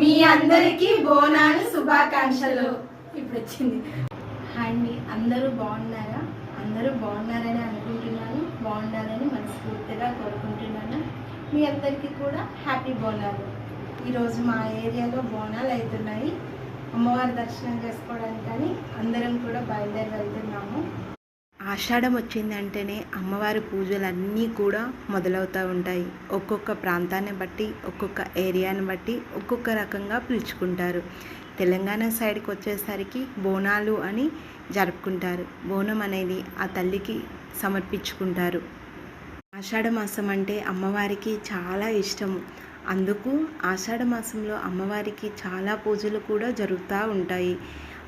మీ అందరికీ బోనాలు శుభాకాంక్షలు. ఇప్పుడు వచ్చింది అండి అందరూ బాగున్నారా? అందరూ బాగున్నారని అనుకుంటున్నాను. బాగుండాలని మనస్ఫూర్తిగా కోరుకుంటున్నాను. మీ అందరికీ కూడా హ్యాపీ బోనాలు. ఈరోజు మా ఏరియాలో బోనాలు అవుతున్నాయి. అమ్మవారి దర్శనం చేసుకోవడానికని అందరం కూడా బయలుదేరి వెళ్తున్నాము. ఆషాఢం వచ్చిందంటేనే అమ్మవారి పూజలన్నీ కూడా మొదలవుతూ ఉంటాయి. ఒక్కొక్క ప్రాంతాన్ని బట్టి ఒక్కొక్క ఏరియాని బట్టి ఒక్కొక్క రకంగా పిలుచుకుంటారు. తెలంగాణ సైడ్కి వచ్చేసరికి బోనాలు అని జరుపుకుంటారు. బోనం అనేది ఆ తల్లికి సమర్పించుకుంటారు. ఆషాఢ మాసం అంటే అమ్మవారికి చాలా ఇష్టము. అందుకు ఆషాఢ మాసంలో అమ్మవారికి చాలా పూజలు కూడా జరుగుతూ ఉంటాయి.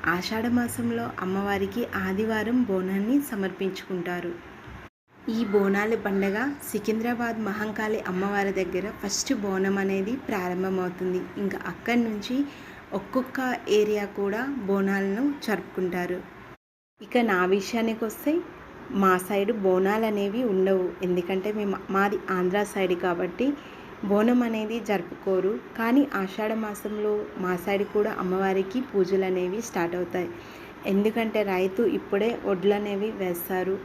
ఆషాఢ మాసంలో అమ్మవారికి ఆదివారం బోనాన్ని సమర్పించుకుంటారు. ఈ బోనాల పండగ సికింద్రాబాద్ మహంకాళి అమ్మవారి దగ్గర ఫస్ట్ బోనం అనేది ప్రారంభమవుతుంది. ఇంకా అక్కడి నుంచి ఒక్కొక్క ఏరియా కూడా బోనాలను జరుపుకుంటారు. ఇక నా విషయానికి వస్తే మా సైడ్ బోనాలు అనేవి ఉండవు. ఎందుకంటే మేము మాది ఆంధ్ర సైడ్ కాబట్టి బోనం అనేది జరుపుకోరు. కానీ ఆషాఢ మాసంలో మా సైడ్ కూడా అమ్మవారికి పూజలు అనేవి స్టార్ట్ అవుతాయి. ఎందుకంటే రైతు ఇప్పుడే వడ్లు అనేవి వేస్తారు.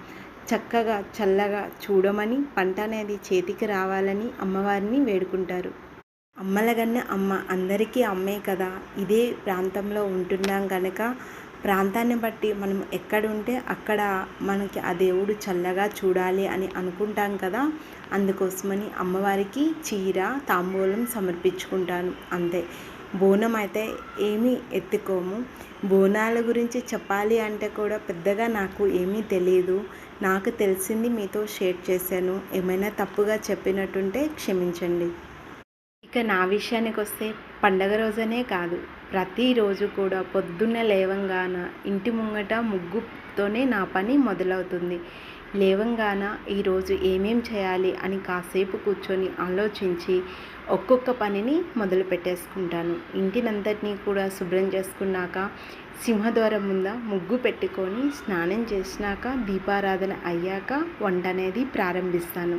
చక్కగా చల్లగా చూడమని పంట అనేది చేతికి రావాలని అమ్మవారిని వేడుకుంటారు. అమ్మలగన్న అమ్మ అందరికీ అమ్మే కదా. ఇదే ప్రాంతంలో ఉంటున్నాం కనుక ప్రాంతాన్ని బట్టి మనం ఎక్కడ ఉంటే అక్కడ మనకి ఆ దేవుడు చల్లగా చూడాలి అని అనుకుంటాం కదా. అందుకోసమని అమ్మవారికి చీర తాంబూలం సమర్పించుకుంటాను. అంతే. బోనం అయితే ఏమీ ఎత్తుకోము. బోనాల గురించి చెప్పాలి అంటే కూడా పెద్దగా నాకు ఏమీ తెలియదు నాకు తెలిసింది మీతో షేర్ చేశాను. ఏమైనా తప్పుగా చెప్పినట్టుంటే క్షమించండి. ఇక నా విషయానికి వస్తే పండగ రోజనే కాదు. ప్రతిరోజు కూడా పొద్దున్న లేవంగాన ఇంటి ముంగట ముగ్గుతోనే నా పని మొదలవుతుంది. లేవంగాన ఈరోజు ఏమేం చేయాలి అని కాసేపు కూర్చొని ఆలోచించి ఒక్కొక్క పనిని మొదలు పెట్టేసుకుంటాను. ఇంటినంతటినీ కూడా శుభ్రం చేసుకున్నాక సింహద్వారం ముంద ముగ్గు పెట్టుకొని స్నానం చేసినాక దీపారాధన అయ్యాక వంట అనేది ప్రారంభిస్తాను.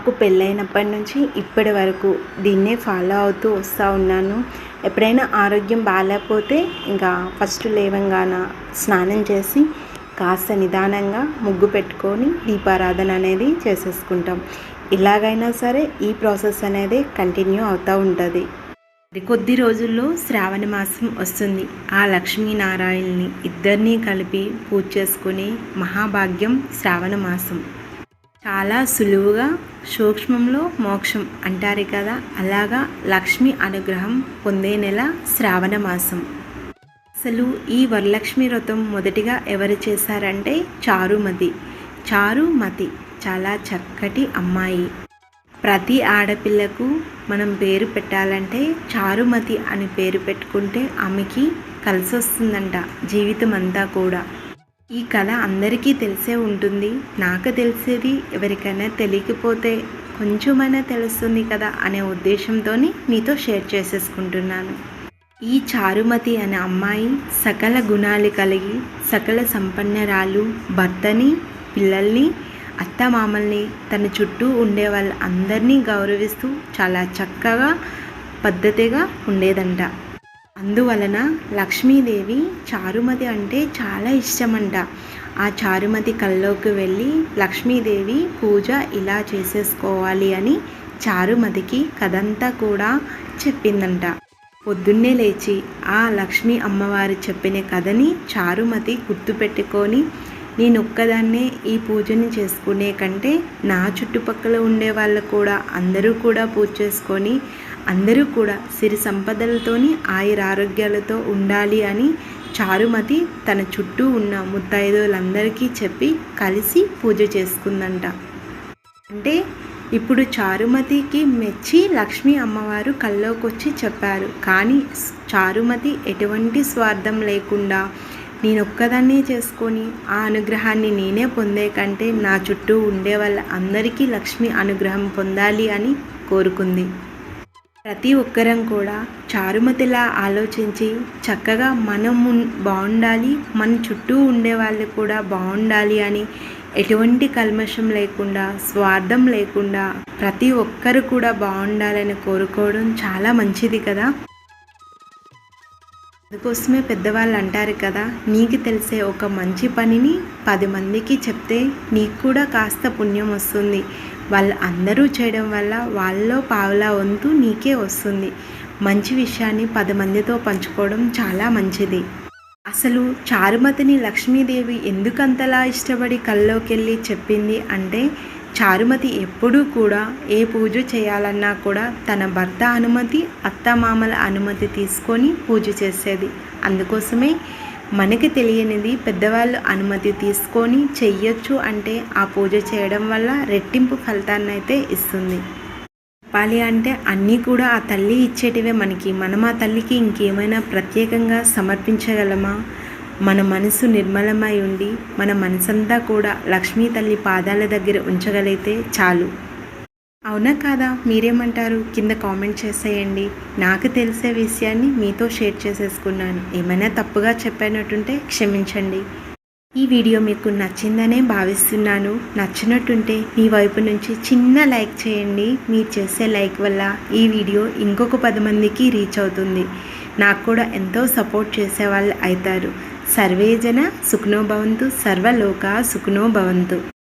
నాకు పెళ్ళైనప్పటి నుంచి ఇప్పటి వరకు దీన్నే ఫాలో అవుతూ వస్తూ ఉన్నాను. ఎప్పుడైనా ఆరోగ్యం బాగాలేకపోతే ఇంకా ఫస్ట్ లేవంగాన స్నానం చేసి కాస్త నిదానంగా ముగ్గు పెట్టుకొని దీపారాధన అనేది చేసేసుకుంటాం. ఇలాగైనా సరే ఈ ప్రాసెస్ అనేది కంటిన్యూ అవుతూ ఉంటుంది. కొద్ది రోజుల్లో శ్రావణ మాసం వస్తుంది. ఆ లక్ష్మీనారాయణని ఇద్దరినీ కలిపి పూజ చేసుకునే మహాభాగ్యం శ్రావణ మాసం. చాలా సులువుగా సూక్ష్మంలో మోక్షం అంటారు కదా. అలాగా లక్ష్మి అనుగ్రహం పొందే నెల శ్రావణ మాసం. అసలు ఈ వరలక్ష్మి వ్రతం మొదటిగా ఎవరు చేశారంటే చారుమతి. చారుమతి చాలా చక్కటి అమ్మాయి. ప్రతి ఆడపిల్లకు మనం పేరు పెట్టాలంటే చారుమతి అని పేరు పెట్టుకుంటే ఆమెకి కలిసి వస్తుందంట జీవితం అంతా కూడా. ఈ కథ అందరికీ తెలిసే ఉంటుంది. నాకు తెలిసేది ఎవరికైనా తెలియకపోతే కొంచెమైనా తెలుస్తుంది కదా అనే ఉద్దేశంతో మీతో షేర్ చేసేసుకుంటున్నాను. ఈ చారుమతి అనే అమ్మాయి సకల గుణాలు కలిగి సకల సంపన్నరాలు భర్తని పిల్లల్ని అత్తమామల్ని తన చుట్టూ ఉండే వాళ్ళందరినీ గౌరవిస్తూ చాలా చక్కగా పద్ధతిగా ఉండేదంట. అందువలన లక్ష్మీదేవి చారుమతి అంటే చాలా ఇష్టమంట. ఆ చారుమతి కల్లోకి వెళ్ళి లక్ష్మీదేవి పూజ ఇలా చేసేసుకోవాలి అని చారుమతికి కథంతా కూడా చెప్పిందంట. పొద్దున్నే లేచి ఆ లక్ష్మీ అమ్మవారు చెప్పిన కథని చారుమతి గుర్తుపెట్టుకొని నేను ఒక్కదాన్నే ఈ పూజని చేసుకునే కంటే నా చుట్టుపక్కల ఉండే వాళ్ళు కూడా అందరూ కూడా పూజ చేసుకొని అందరూ కూడా సిరి సంపదలతోని ఆయుర ఆరోగ్యాలతో ఉండాలి అని చారుమతి తన చుట్టూ ఉన్న ముత్తైదులందరికీ చెప్పి కలిసి పూజ చేసుకుందంట. అంటే ఇప్పుడు చారుమతికి మెచ్చి లక్ష్మీ అమ్మవారు కల్లోకొచ్చి చెప్పారు. కానీ చారుమతి ఎటువంటి స్వార్థం లేకుండా నేను ఒక్కదాన్నే చేసుకొని ఆ అనుగ్రహాన్ని నేనే పొందే కంటే నా చుట్టూ ఉండే వాళ్ళ అందరికీ లక్ష్మి అనుగ్రహం పొందాలి అని కోరుకుంది. ప్రతి ఒక్కరం కూడా చారుమతిలా ఆలోచించి చక్కగా మనం బాగుండాలి మన చుట్టూ ఉండే వాళ్ళు కూడా బాగుండాలి అని ఎటువంటి కల్మషం లేకుండా స్వార్థం లేకుండా ప్రతి ఒక్కరు కూడా బాగుండాలని కోరుకోవడం చాలా మంచిది కదా. అందుకోసమే పెద్దవాళ్ళు అంటారు కదా నీకు తెలిసే ఒక మంచి పనిని పది మందికి చెప్తే నీకు కూడా కాస్త పుణ్యం వస్తుంది. వాళ్ళు అందరూ చేయడం వల్ల వాళ్ళలో పావులా వంతు నీకే వస్తుంది. మంచి విషయాన్ని పది మందితో పంచుకోవడం చాలా మంచిది. అసలు చారుమతిని లక్ష్మీదేవి ఎందుకంతలా ఇష్టపడి కల్లోకెళ్ళి చెప్పింది అంటే చారుమతి ఎప్పుడూ కూడా ఏ పూజ చేయాలన్నా కూడా తన భర్త అనుమతి అత్తమామల అనుమతి తీసుకొని పూజ చేసేది. అందుకోసమే మనకి తెలియనిది పెద్దవాళ్ళు అనుమతి తీసుకొని చెయ్యొచ్చు అంటే ఆ పూజ చేయడం వల్ల రెట్టింపు ఫలితాన్ని అయితే ఇస్తుంది. చెప్పాలి అంటే అన్నీ కూడా ఆ తల్లి ఇచ్చేటివే మనకి. మనం ఆ తల్లికి ఇంకేమైనా ప్రత్యేకంగా సమర్పించగలమా? మన మనసు నిర్మలమై ఉండి మన మనసంతా కూడా లక్ష్మీ తల్లి పాదాల దగ్గర ఉంచగలిగితే చాలు. అవునా కాదా? మీరేమంటారు? కింద కామెంట్ చేసేయండి. నాకు తెలిసే విషయాన్ని మీతో షేర్ చేసేసుకున్నాను. ఏమైనా తప్పుగా చెప్పినట్టుంటే క్షమించండి. ఈ వీడియో మీకు నచ్చిందనే భావిస్తున్నాను. నచ్చినట్టుంటే మీ వైపు నుంచి చిన్న లైక్ చేయండి. మీరు చేసే లైక్ వల్ల ఈ వీడియో ఇంకొక పది మందికి రీచ్ అవుతుంది. నాకు కూడా ఎంతో సపోర్ట్ చేసేవాళ్ళు అవుతారు. సర్వేజన సుఖనోభవంతు సర్వలోక సుఖనోభవంతు